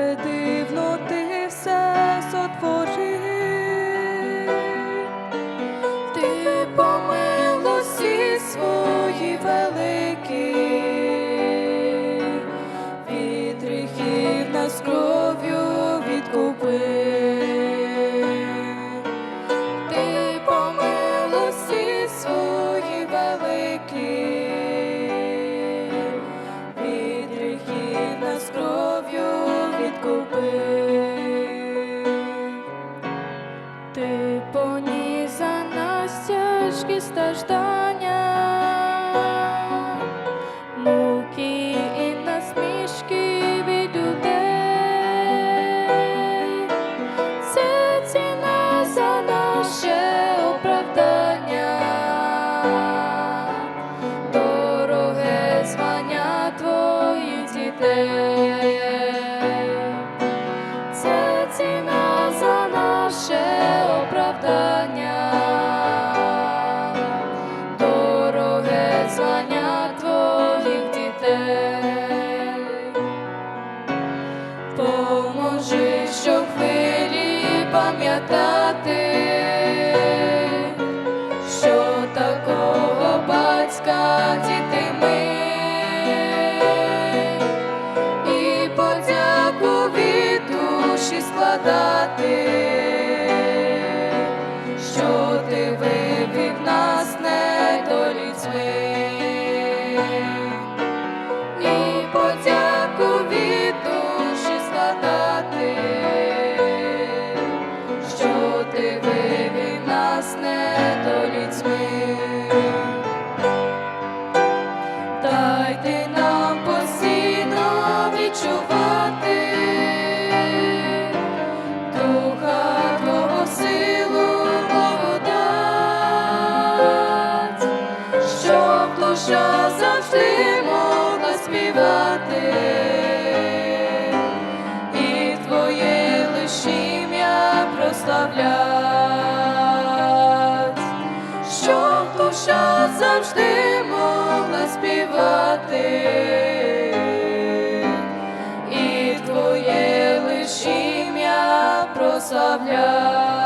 і відкупив. Ти поніс нас тяжкі страждання, муки і насмішки від людей. Це за наше оправдання, дороге звання твоїх дітей. Поможи, щоб хвилі пам'ятати, що такого батька діти ми, і подяку від душі складати, відчувати духа Твого силу, благодать, щоб душа завжди могла співати, і Твоє лиш ім'я прославлять, щоб душа завжди могла співати, і